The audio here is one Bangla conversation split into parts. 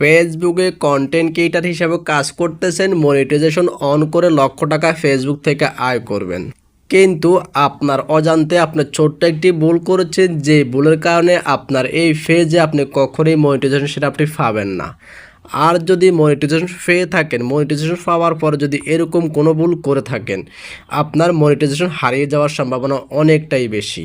ফেসবুকে কন্টেন্ট ক্রিয়েটার হিসেবে কাজ করতেছেন মনিটাইজেশন অন করে লক্ষ টাকা ফেসবুক থেকে আয় করবেন। কিন্তু আপনার অজান্তে আপনার ছোট্ট একটি ভুল করেছেন, যে ভুলের কারণে আপনার এই ফেজে আপনি কখনোই মনিটাইজেশন সেটা আপনি পাবেন না। আর যদি মনিটাইজেশন পেয়ে থাকেন মনিটাইজেশন পাওয়ার পরে যদি এরকম কোনো ভুল করে থাকেন, আপনার মনিটাইজেশন হারিয়ে যাওয়ার সম্ভাবনা অনেকটাই বেশি।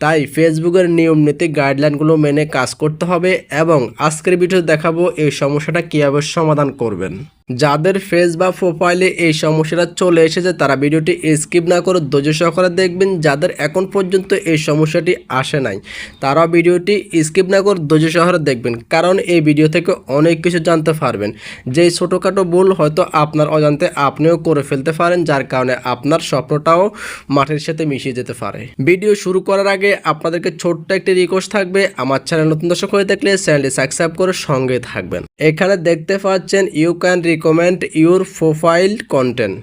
তাই ফেসবুকের নিয়ম নীতি গাইডলাইনগুলো মেনে কাজ করতে হবে এবং আজকের ভিডিও দেখাবো এই সমস্যাটা কীভাবে সমাধান করবেন। যাদের ফেস বা প্রোফাইলে এই সমস্যাটা চলে এসেছে, তারা ভিডিওটি স্কিপ না করে ধৈর্য সহকারে দেখবেন। যাদের এখন পর্যন্ত এই সমস্যাটি আসে নাই তারা ভিডিওটি স্কিপ না করে ধৈর্য সহকারে দেখবেন। কারণ এই ভিডিও থেকে অনেক কিছু জানতে পারবেন। যেই ছোটোখাটো ভুল হয়তো আপনার অজান্তে আপনিও করে ফেলতে পারেন, যার কারণে আপনার স্বপ্নটাও মাটির সাথে মিশিয়ে যেতে পারে। ভিডিও শুরু করার আগে আপনাদেরকে ছোট্ট একটি রিকোয়েস্ট থাকবে, আমার চ্যানেল নতুন দর্শক হয়ে থাকলে চ্যানেলটি সাবস্ক্রাইব করে সঙ্গে থাকবেন। এখানে দেখতে পাচ্ছেন you can recommend your profile content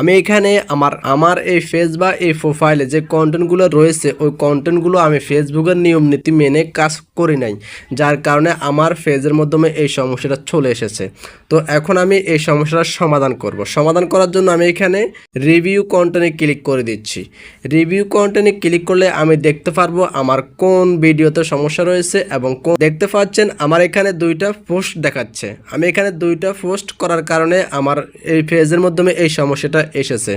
আমি এখানে আমার আমার এই ফেস বা এই প্রোফাইলে যে কন্টেন্টগুলো রয়েছে, ওই কন্টেন্টগুলো আমি ফেসবুকের নিয়ম নীতি মেনে কাজ করি নাই। যার কারণে আমার ফেজের মাধ্যমে এই সমস্যাটা চলে এসেছে। তো এখন আমি এই সমস্যাটার সমাধান করব। সমাধান করার জন্য আমি এখানে রিভিউ কন্টেন্টে ক্লিক করে দিচ্ছি। রিভিউ কন্টেন্টে ক্লিক করলে আমি দেখতে পারব আমার কোন ভিডিওতে সমস্যা রয়েছে এবং কোন দেখতে পাচ্ছেন আমার এখানে দুইটা পোস্ট দেখাচ্ছে। আমি এখানে দুইটা পোস্ট করার কারণে আমার এই ফেজের মাধ্যমে এই সমস্যাটা এসেছে।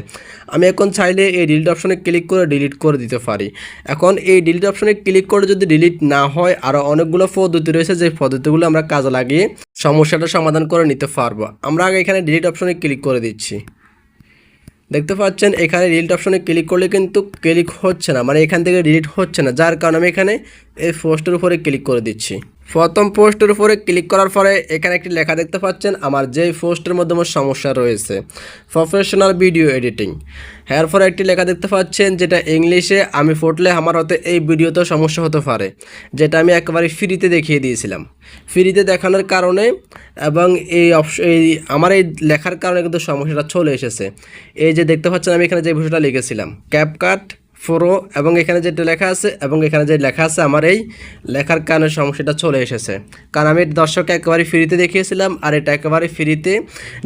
আমি এখন চাইলে এই ডিলিট অপশনে ক্লিক করে ডিলিট করে দিতে পারি। এখন এই ডিলিট অপশনে ক্লিক করে যদি ডিলিট না হয় আরও অনেকগুলো পদ্ধতি রয়েছে, যে পদ্ধতিগুলো আমরা কাজে লাগিয়ে সমস্যাটা সমাধান করে নিতে পারব। আমরা আগে এখানে ডিলিট অপশনে ক্লিক করে দিচ্ছি। দেখতে পাচ্ছেন, এখানে ডিলিট অপশনে ক্লিক করলে কিন্তু ক্লিক হচ্ছে না মানে এখান থেকে ডিলিট হচ্ছে না। যার কারণে আমি এখানে এই পোস্টের উপরে ক্লিক করে দিচ্ছি। প্রথম পোস্টের উপরে ক্লিক করার পরে এখানে একটি লেখা দেখতে পাচ্ছেন, আমার যেই পোস্টের মধ্যে আমার সমস্যা রয়েছে। প্রফেশনাল ভিডিও এডিটিং এর পরে একটি লেখা দেখতে পাচ্ছেন, যেটা ইংলিশে, আমি ফুটলে আমার হতে এই ভিডিওতেও সমস্যা হতে পারে, যেটা আমি একেবারে ফ্রিতে দেখিয়ে দিয়েছিলাম। ফ্রিতে দেখানোর কারণে এবং এই অপশ এই আমার এই লেখার কারণে কিন্তু সমস্যাটা চলে এসেছে। এই যে দেখতে পাচ্ছেন, আমি এখানে যে বিষয়টা লিখেছিলাম ক্যাপকাট ফোরো এবং এখানে যেটা লেখা আছে এবং এখানে যে লেখা আছে আমার এই লেখার কারণে সমস্যাটা চলে এসেছে। কারণ আমি দর্শককে একেবারে ফ্রিতে দেখিয়েছিলাম আর এটা একেবারে ফ্রিতে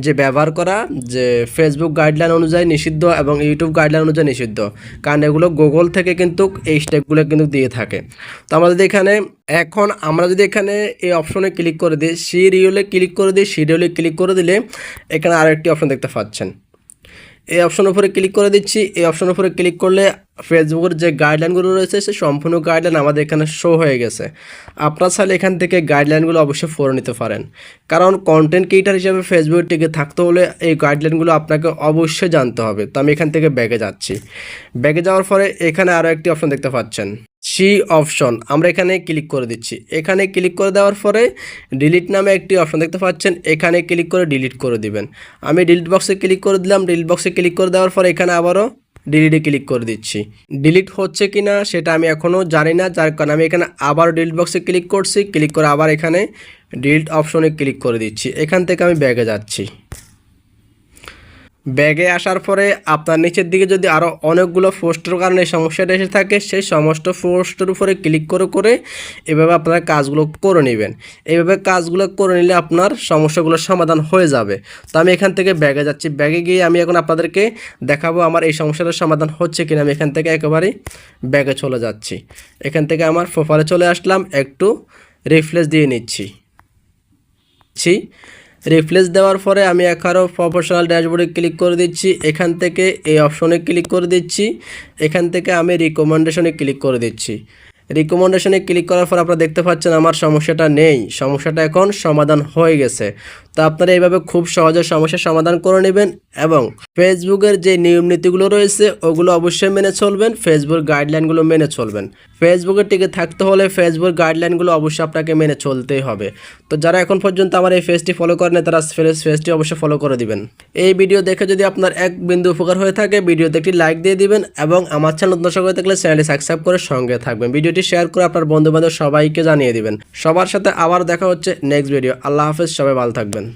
যে ব্যবহার করা যে ফেসবুক গাইডলাইন অনুযায়ী নিষিদ্ধ এবং ইউটিউব গাইডলাইন অনুযায়ী নিষিদ্ধ। কারণ এগুলো গুগল থেকে কিন্তু এই স্টেপগুলো কিন্তু দিয়ে থাকে। তো আমাদের এখানে এখন আমরা যদি এখানে এই অপশনে ক্লিক করে দিই সিরিয়লে ক্লিক করে দিই সিরিয়লে ক্লিক করে দিলে এখানে আরেকটি অপশন দেখতে পাচ্ছেন। এই অপশনের উপরে ক্লিক করে দিচ্ছি। এই অপশনের উপরে ক্লিক করলে ফেসবুকের যে গাইডলাইনগুলো রয়েছে, সে সম্পূর্ণ গাইডলাইন আমাদের এখানে শো হয়ে গেছে। আপনারা চাইলে এখান থেকে গাইডলাইনগুলো অবশ্যই ফলো নিতে পারেন। কারণ কন্টেন্ট ক্রিয়েটার হিসেবে ফেসবুকে টিকে থাকতে হলে এই গাইডলাইনগুলো আপনাকে অবশ্যই জানতে হবে। তো আমি এখান থেকে ব্যাগে যাচ্ছি। ব্যাগে যাওয়ার পরে এখানে আরও একটি অপশন দেখতে পাচ্ছেন। সি অপশন আমরা এখানে ক্লিক করে দিচ্ছি। এখানে ক্লিক করে দেওয়ার পরে ডিলিট নামে একটি অপশন দেখতে পাচ্ছেন। এখানে ক্লিক করে ডিলিট করে দিবেন। আমি ডিলিট বক্সে ক্লিক করে দিলাম। ডিলিট বক্সে ক্লিক করে দেওয়ার পরে এখানে আবারও ডিলিটে ক্লিক করে দিচ্ছি। ডিলিট হচ্ছে কি না সেটা আমি এখনও জানি না। যার কারণে আমি এখানে আবার ডিলিট বক্সে ক্লিক করছি। ক্লিক করে আবার এখানে ডিলিট অপশনে ক্লিক করে দিচ্ছি। এখান থেকে আমি ব্যাগে যাচ্ছি। ব্যাগে আসার পরে আপনার নিচের দিকে যদি আরও অনেকগুলো পোস্টের কারণে সমস্যাটা এসে থাকে, সেই সমস্ত পোস্টের উপরে ক্লিক করে করে এভাবে আপনারা কাজগুলো করে নেবেন। এইভাবে কাজগুলো করে নিলে আপনার সমস্যাগুলোর সমাধান হয়ে যাবে। তো আমি এখান থেকে ব্যাগে যাচ্ছি। ব্যাগে গিয়ে আমি এখন আপনাদেরকে দেখাবো আমার এই সমস্যাটার সমাধান হচ্ছে কিনা। আমি এখান থেকে একেবারেই ব্যাগে চলে যাচ্ছি। এখান থেকে আমার প্রোফাইলে চলে আসলাম। একটু রিফ্রেশ দিয়ে নিচ্ছি। রিফ্রেশ দেওয়ার পরে আমি এখানেও প্রফেশনাল ড্যাশবোর্ডে ক্লিক করে দিচ্ছি। এখান থেকে এই অপশনে ক্লিক করে দিচ্ছি। এখান থেকে আমি রিকমেন্ডেশনে ক্লিক করে দিচ্ছি। রিকমেন্ডেশনে ক্লিক করার পর আপনারা দেখতে পাচ্ছেন আমার সমস্যাটা নেই। সমস্যাটা এখন সমাধান হয়ে গেছে। তো আপনারা এইভাবে খুব সহজে সমস্যার সমাধান করে নেবেন এবং ফেসবুকের যে নিয়ম নীতিগুলো রয়েছে, ওগুলো অবশ্যই মেনে চলবেন, ফেসবুক গাইডলাইনগুলো মেনে চলবেন। ফেসবুকের টিকে থাকতে হলে ফেসবুক গাইডলাইনগুলো অবশ্যই আপনাকে মেনে চলতেই হবে। তো যারা এখন পর্যন্ত আমার এই ফেসটি ফলো করেন তারা ফেস ফেসটি অবশ্যই ফলো করে দিবেন। এই ভিডিও দেখে যদি আপনার এক বিন্দু উপকার হয়ে থাকে ভিডিওতে একটি লাইক দিয়ে দিবেন এবং আমার চ্যানেল নতুন হয়ে থাকলে চ্যানেলটি সাবস্ক্রাইব করে সঙ্গে থাকবেন। ভিডিওটি শেয়ার করে আপনার বন্ধু বান্ধব সবাইকে জানিয়ে দিবেন। সবার সাথে আবার দেখা হচ্ছে নেক্সট ভিডিও আল্লাহ হাফেজ, সবাই ভালো থাকবেন।